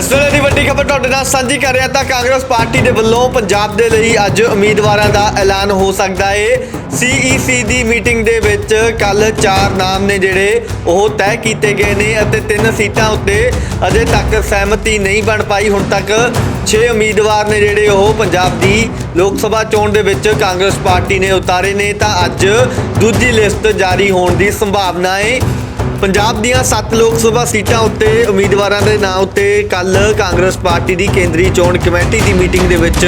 ਇਸ ਵੇਲੇ ਦੀ ਵੱਡੀ ਖਬਰ ਤੁਹਾਡੇ ਨਾਲ ਸਾਂਝੀ ਕਰ ਰਿਹਾ ਤਾਂ ਕਾਂਗਰਸ ਪਾਰਟੀ ਦੇ ਵੱਲੋਂ ਪੰਜਾਬ ਦੇ ਲਈ ਅੱਜ ਉਮੀਦਵਾਰਾਂ ਦਾ ਐਲਾਨ ਹੋ ਸਕਦਾ ਹੈ ਸੀਈਸੀ ਦੀ ਮੀਟਿੰਗ ਦੇ ਵਿੱਚ ਕੱਲ ਚਾਰ ਨਾਮ ਨੇ ਜਿਹੜੇ ਉਹ ਤੈਅ ਕੀਤੇ ਗਏ ਨੇ ਅਤੇ ਤਿੰਨ ਸੀਟਾਂ ਉੱਤੇ ਅਜੇ ਤੱਕ ਸਹਿਮਤੀ ਨਹੀਂ ਬਣ ਪਾਈ। ਹੁਣ ਤੱਕ 6 ਉਮੀਦਵਾਰ ਨੇ ਜਿਹੜੇ ਉਹ ਪੰਜਾਬ ਦੀ ਲੋਕ ਸਭਾ ਚੋਣ ਦੇ ਵਿੱਚ ਕਾਂਗਰਸ ਪਾਰਟੀ ਨੇ ਉਤਾਰੇ ਨੇ ਤਾਂ ਅੱਜ ਦੂਜੀ ਲਿਸਟ ਜਾਰੀ ਹੋਣ ਦੀ ਸੰਭਾਵਨਾ ਹੈ ਪੰਜਾਬ ਦੀਆਂ 7 ਲੋਕ ਸਭਾ ਸੀਟਾਂ ਉੱਤੇ ਉਮੀਦਵਾਰਾਂ ਦੇ ਨਾਂ ਉੱਤੇ ਕੱਲ ਕਾਂਗਰਸ ਪਾਰਟੀ ਦੀ ਕੇਂਦਰੀ ਚੋਣ ਕਮੇਟੀ ਦੀ ਮੀਟਿੰਗ ਦੇ ਵਿੱਚ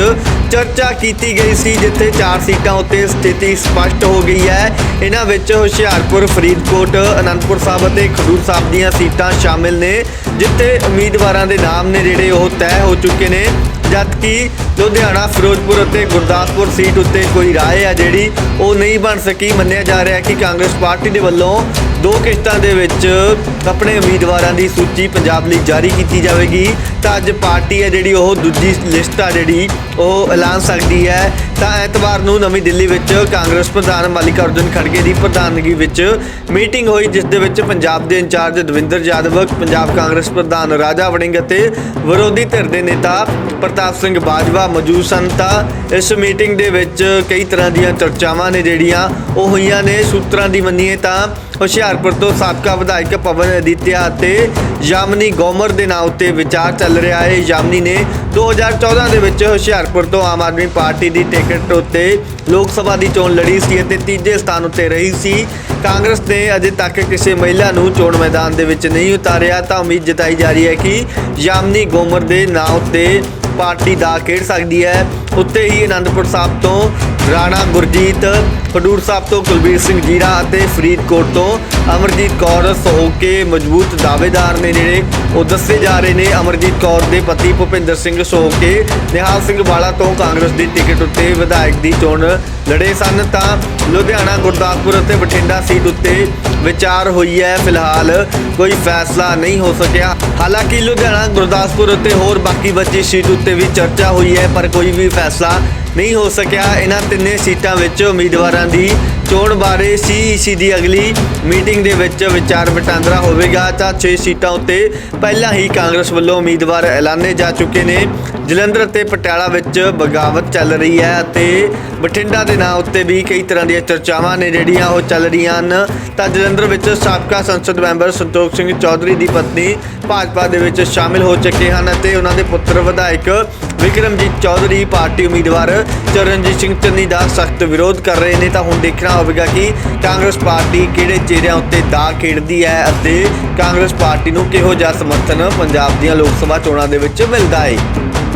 ਚਰਚਾ ਕੀਤੀ ਗਈ ਸੀ, ਜਿੱਥੇ ਚਾਰ ਸੀਟਾਂ ਉੱਤੇ ਸਥਿਤੀ ਸਪਸ਼ਟ ਹੋ ਗਈ ਹੈ। ਇਹਨਾਂ ਵਿੱਚ ਹੁਸ਼ਿਆਰਪੁਰ, ਫਰੀਦਕੋਟ, ਅਨੰਦਪੁਰ ਸਾਹਿਬ ਅਤੇ ਖਡੂਰ ਸਾਹਿਬ ਦੀਆਂ ਸੀਟਾਂ ਸ਼ਾਮਿਲ ਨੇ, ਜਿੱਥੇ ਉਮੀਦਵਾਰਾਂ ਦੇ ਨਾਮ ਨੇ ਜਿਹੜੇ ਉਹ ਤੈਅ ਹੋ ਚੁੱਕੇ ਨੇ। ਜਦਕਿ ਲੁਧਿਆਣਾ, ਫਿਰੋਜ਼ਪੁਰ ਅਤੇ ਗੁਰਦਾਸਪੁਰ ਸੀਟ ਉੱਤੇ ਕੋਈ ਰਾਏ ਆ ਜਿਹੜੀ ਉਹ ਨਹੀਂ ਬਣ ਸਕੀ, ਮੰਨਿਆ ਜਾ ਰਿਹਾ ਕਿ ਕਾਂਗਰਸ ਪਾਰਟੀ ਦੇ ਵੱਲੋਂ ਦੋ ਕਿਸ਼ਤਾਂ ਦੇ ਵਿੱਚ ਆਪਣੇ ਉਮੀਦਵਾਰਾਂ ਦੀ ਸੂਚੀ ਪੰਜਾਬ ਲਈ ਜਾਰੀ ਕੀਤੀ ਜਾਵੇਗੀ। ਤਾਂ ਅੱਜ ਪਾਰਟੀ ਹੈ ਜਿਹੜੀ ਉਹ ਦੂਜੀ ਲਿਸਟ ਆ ਜਿਹੜੀ ਉਹ ਐਲਾਨ ਸਕਦੀ ਹੈ। ਤਾਂ ਐਤਵਾਰ ਨੂੰ ਨਵੀਂ ਦਿੱਲੀ ਵਿੱਚ ਕਾਂਗਰਸ ਪ੍ਰਧਾਨ ਮਲਿਕਾ ਅਰਜੁਨ ਖੜਗੇ ਦੀ ਪ੍ਰਧਾਨਗੀ ਵਿੱਚ ਮੀਟਿੰਗ ਹੋਈ, ਜਿਸ ਦੇ ਵਿੱਚ ਪੰਜਾਬ ਦੇ ਇੰਚਾਰਜ ਦਵਿੰਦਰ ਯਾਦਵ ਪੰਜਾਬ ਕਾਂਗਰਸ ਪ੍ਰਧਾਨ ਰਾਜਾ ਵੜਿੰਗ ਅਤੇ ਵਿਰੋਧੀ ਧਿਰ ਦੇ ਨੇਤਾ ਪ੍ਰਤਾਪ ਸਿੰਘ ਬਾਜਵਾ ਮੌਜੂਦ ਸਨ। ਤਾਂ ਇਸ ਮੀਟਿੰਗ ਦੇ ਵਿੱਚ ਕਈ ਤਰ੍ਹਾਂ ਦੀਆਂ ਚਰਚਾਵਾਂ ਨੇ ਜਿਹੜੀਆਂ, ਉਹ ਹੋਈਆਂ ਨੇ। ਸੂਤਰਾਂ ਦੀ ਮੰਨੀਏ ਤਾਂ ਹੁਸ਼ਿਆਰਪੁਰ ਤੋਂ ਸਾਬਕਾ ਵਿਧਾਇਕ ਪਵਨ ਅਦਿੱਤਿਆ ਅਤੇ ਯਾਮਨੀ ਗੋਮਰ ਦੇ ਨਾਂ ਉੱਤੇ ਵਿਚਾਰ ਚੱਲ ਰਿਹਾ ਹੈ। ਯਾਮਨੀ ਨੇ 2014 ਦੇ ਵਿੱਚ ਹੁਸ਼ਿਆਰਪੁਰ ਤੋਂ ਆਮ ਆਦਮੀ ਪਾਰਟੀ ਦੀ ਟਿਕਟ ਉੱਤੇ ਲੋਕ ਸਭਾ ਦੀ ਚੋਣ ਲੜੀ ਸੀ ਅਤੇ ਤੀਜੇ ਸਥਾਨ ਉੱਤੇ ਰਹੀ ਸੀ। ਕਾਂਗਰਸ ਨੇ ਅਜੇ ਤੱਕ ਕਿਸੇ ਮਹਿਲਾ ਨੂੰ ਚੋਣ ਮੈਦਾਨ ਦੇ ਵਿੱਚ ਨਹੀਂ ਉਤਾਰਿਆ। ਤਾਂ ਉਮੀਦ ਜਤਾਈ ਜਾ ਰਹੀ ਹੈ ਕਿ ਯਾਮਨੀ ਗੋਮਰ ਦੇ ਨਾਂ ਉੱਤੇ ਪਾਰਟੀ ਦਾ ਖੇਡ ਸਕਦੀ ਹੈ। ਉੱਤੇ ਹੀ ਅਨੰਦਪੁਰ ਸਾਹਿਬ ਤੋਂ ਰਾਣਾ ਗੁਰਜੀਤ, ਖਡੂਰ ਸਾਹਿਬ ਤੋਂ ਕੁਲਬੀਰ ਸਿੰਘ ਜੀਰਾ ਅਤੇ ਫਰੀਦਕੋਟ ਤੋਂ ਅਮਰਜੀਤ ਕੌਰ ਸੋ ਕੇ ਮਜ਼ਬੂਤ ਦਾਅਵੇਦਾਰ ਨੇ ਜਿਹੜੇ ਉਹ ਦੱਸੇ ਜਾ ਰਹੇ ਨੇ। ਅਮਰਜੀਤ ਕੌਰ ਦੇ ਪਤੀ ਭੁਪਿੰਦਰ ਸਿੰਘ ਸੋ ਕੇ, ਨਿਹਾਲ ਸਿੰਘ ਵਾਲਾ ਤੋਂ ਕਾਂਗਰਸ ਦੀ ਟਿਕਟ ਉੱਤੇ ਵਿਧਾਇਕ ਦੀ ਚੋਣ ਲੜੇ ਸਨ। ਤਾਂ ਲੁਧਿਆਣਾ, ਗੁਰਦਾਸਪੁਰ ਅਤੇ ਬਠਿੰਡਾ ਸੀਟ ਉੱਤੇ ਵਿਚਾਰ ਹੋਈ ਹੈ। ਫਿਲਹਾਲ ਕੋਈ ਫੈਸਲਾ ਨਹੀਂ ਹੋ ਸਕਿਆ। ਹਾਲਾਂਕਿ ਲੁਧਿਆਣਾ, ਗੁਰਦਾਸਪੁਰ ਅਤੇ ਹੋਰ ਬਾਕੀ ਬਚੀ ਸੀਟ ਉੱਤੇ ਵੀ ਚਰਚਾ ਹੋਈ ਹੈ, ਪਰ ਕੋਈ ਵੀ ਫੈਸਲਾ ਨਹੀਂ ਹੋ ਸਕਿਆ। ਇਹਨਾਂ ਤਿੰਨੇ ਸੀਟਾਂ ਵਿੱਚ ਉਮੀਦਵਾਰਾਂ ਦੀ ਚੋਣ ਬਾਰੇ ਸੀਈਸੀ ਦੀ ਅਗਲੀ ਮੀਟਿੰਗ ਦੇ ਵਿੱਚ ਵਿਚਾਰ ਵਟਾਂਦਰਾ ਹੋਵੇਗਾ ਤਾਂ 6 ਸੀਟਾਂ ਉੱਤੇ ਪਹਿਲਾਂ ਹੀ ਕਾਂਗਰਸ ਵੱਲੋਂ ਉਮੀਦਵਾਰ ਐਲਾਨੇ ਜਾ ਚੁੱਕੇ ਨੇ। ਜਲੰਧਰ ਅਤੇ ਪਟਿਆਲਾ ਵਿੱਚ ਬਗਾਵਤ ਚੱਲ ਰਹੀ ਹੈ ਅਤੇ ਬਠਿੰਡਾ ਦੇ ਨਾਂ ਉੱਤੇ ਵੀ ਕਈ ਤਰ੍ਹਾਂ ਦੀਆਂ ਚਰਚਾਵਾਂ ਨੇ ਜਿਹੜੀਆਂ ਉਹ ਚੱਲ ਰਹੀਆਂ ਹਨ। ਤਾਂ ਜਲੰਧਰ ਵਿੱਚ ਸਾਬਕਾ ਸੰਸਦ ਮੈਂਬਰ ਸੰਤੋਖ ਸਿੰਘ ਚੌਧਰੀ ਦੀ ਪਤਨੀ ਭਾਜਪਾ ਦੇ ਵਿੱਚ ਸ਼ਾਮਿਲ ਹੋ ਚੁੱਕੇ ਹਨ ਅਤੇ ਉਹਨਾਂ ਦੇ ਪੁੱਤਰ ਵਿਧਾਇਕ ਵਿਕਰਮਜੀਤ ਚੌਧਰੀ ਪਾਰਟੀ ਉਮੀਦਵਾਰ ਚਰਨਜੀਤ ਸਿੰਘ ਚੰਨੀ ਦਾ ਸਖਤ ਵਿਰੋਧ ਕਰ ਰਹੇ ਨੇ, ਤਾਂ ਹੁਣ ਦੇਖਣਾ ਹੋਵੇਗਾ ਕਿ ਕਾਂਗਰਸ ਪਾਰਟੀ ਕਿਹੜੇ ਚਿਹਰਿਆਂ ਉੱਤੇ ਦਾ ਖੇਡਦੀ ਹੈ ਅਤੇ ਕਾਂਗਰਸ ਪਾਰਟੀ ਨੂੰ ਕਿਹੋ ਜਿਹਾ ਸਮਰਥਨ ਪੰਜਾਬ ਦੀਆਂ ਲੋਕ ਸਭਾ ਚੋਣਾਂ ਦੇ ਵਿੱਚ ਮਿਲਦਾ ਹੈ।